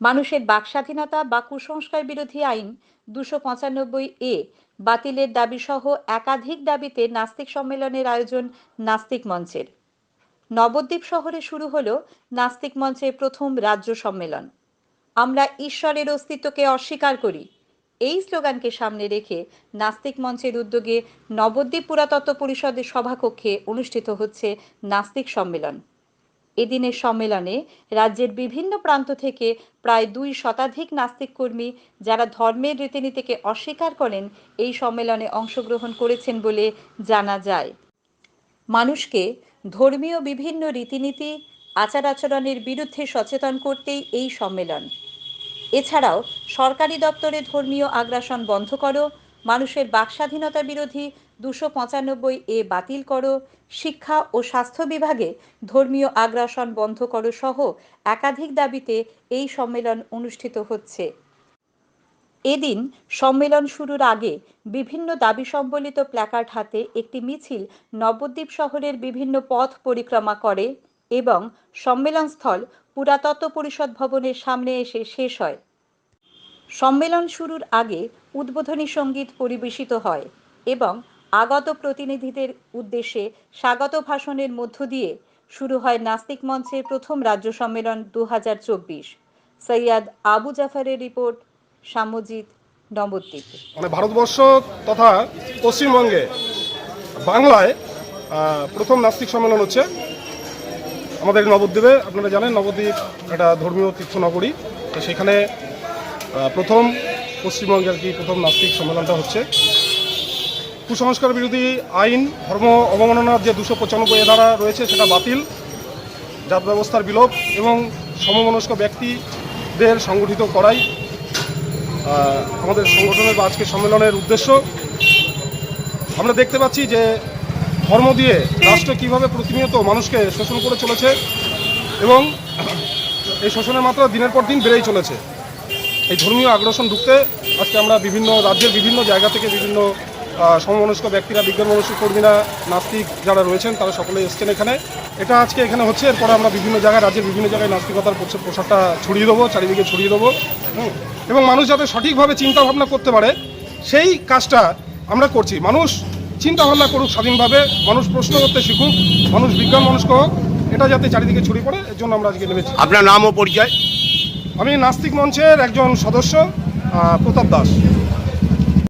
মানুষের বাকস্বাধীনতা বা কুসংস্কার বিরোধী আইন দুশো পঁচানব্বই এ বাতিলের দাবিসহ একাধিক দাবিতে নাস্তিক সম্মেলনের আয়োজন নাস্তিক মঞ্চের। নবদ্বীপ শহরে শুরু হলো নাস্তিক মঞ্চের প্রথম রাজ্য সম্মেলন। আমরা ঈশ্বরের অস্তিত্বকে অস্বীকার করি। এই স্লোগানকে সামনে রেখে নাস্তিক মঞ্চের উদ্যোগে নবদ্বীপ পুরাতত্ত্ব পরিষদের সভাকক্ষে অনুষ্ঠিত হচ্ছে নাস্তিক সম্মেলন। এদিনের সম্মেলনে রাজ্যের বিভিন্ন প্রান্ত থেকে প্রায় দুই শতাধিক নাস্তিক কর্মী যারা ধর্মের রীতিনীতিকে অস্বীকার করেন এই সম্মেলনে অংশগ্রহণ করেছেন বলে জানা যায়। মানুষকে ধর্মীয় বিভিন্ন রীতিনীতি আচার আচরণের বিরুদ্ধে সচেতন করতেই এই সম্মেলন। এছাড়াও সরকারি দপ্তরে ধর্মীয় আগ্রাসন বন্ধ করো মানুষের বাকস্বাধীনতা বিরোধী দুশো পঁচানব্বই এ বাতিল করো, শিক্ষা ও স্বাস্থ্য বিভাগে ধর্মীয় আগ্রাসন বন্ধ করো সহ একাধিক দাবিতে এই সম্মেলন অনুষ্ঠিত হচ্ছে। এদিন সম্মেলন শুরুর আগে বিভিন্ন দাবি সম্বলিত প্ল্যাকার্ড হাতে একটি মিছিল নবদ্বীপ শহরের বিভিন্ন পথ পরিক্রমা করে এবং সম্মেলনস্থল পুরাতত্ত্ব পরিষদ ভবনের সামনে এসে শেষ হয়। সম্মেলন শুরুর আগে উদ্বোধনী সংগীত পরিবেশিত হয় এবং আগত প্রতিনিধিদের উদ্দেশ্যে স্বাগত ভাষণের মধ্য দিয়ে শুরু হয় নাস্তিক মঞ্চের প্রথম রাজ্য সম্মেলন দু হাজার চব্বিশ। সৈয়দ আবু জাফারের রিপোর্ট সাম্যজিৎ নবদ্বীপ। মানে ভারতবর্ষ তথা পশ্চিমবঙ্গে বাংলায় প্রথম নাস্তিক সম্মেলন হচ্ছে। আমাদের নবদ্বীপে, আপনারা জানেন, নবদ্বীপ একটা ধর্মীয় তীর্থনগরী। তো সেখানে প্রথম পশ্চিমবঙ্গে আর কি প্রথম নাস্তিক সম্মেলনটা হচ্ছে? কুসংস্কার বিরোধী আইন, ধর্ম অবমাননার যে দুশো পঁচানব্বই ধারা রয়েছে, সেটা বাতিল। জাত ব্যবস্থার বিলোপ এবং সমমনস্ক ব্যক্তিদের সংগঠিত করাই আমাদের সংগঠনের বা আজকের সম্মেলনের উদ্দেশ্য। আমরা দেখতে পাচ্ছি যে ধর্ম দিয়ে রাষ্ট্র কীভাবে প্রতিনিয়ত মানুষকে শোষণ করে চলেছে এবং এই শোষণের মাত্রা দিনের পর দিন বেড়েই চলেছে। এই ধর্মীয় আগ্রাসন ঢুকতে আজকে আমরা বিভিন্ন রাজ্যের বিভিন্ন জায়গা থেকে বিভিন্ন সমমনস্ক ব্যক্তিরা বিজ্ঞান মনস্ক কর্মীরা, নাস্তিক যারা রয়েছেন, তারা সকলে এসছেন এখানে। এটা আজকে এখানে হচ্ছে, এরপরে আমরা বিভিন্ন জায়গায়, রাজ্যের বিভিন্ন জায়গায় নাস্তিকতার প্রসারটা ছড়িয়ে দেবো, চারিদিকে ছড়িয়ে দেবো। এবং মানুষ যাতে সঠিকভাবে চিন্তা ভাবনা করতে পারে, সেই কাজটা আমরা করছি। মানুষ চিন্তা ভাবনা করুক স্বাধীনভাবে, মানুষ প্রশ্ন করতে শিখুক, মানুষ বিজ্ঞান মনস্ক হোক, এটা যাতে চারিদিকে ছড়িয়ে পড়ে, এর জন্য আমরা আজকে নেমেছি। আপনার নাম ও পরিচয়? আমি নাস্তিক মঞ্চের একজন সদস্য প্রতাপ দাস।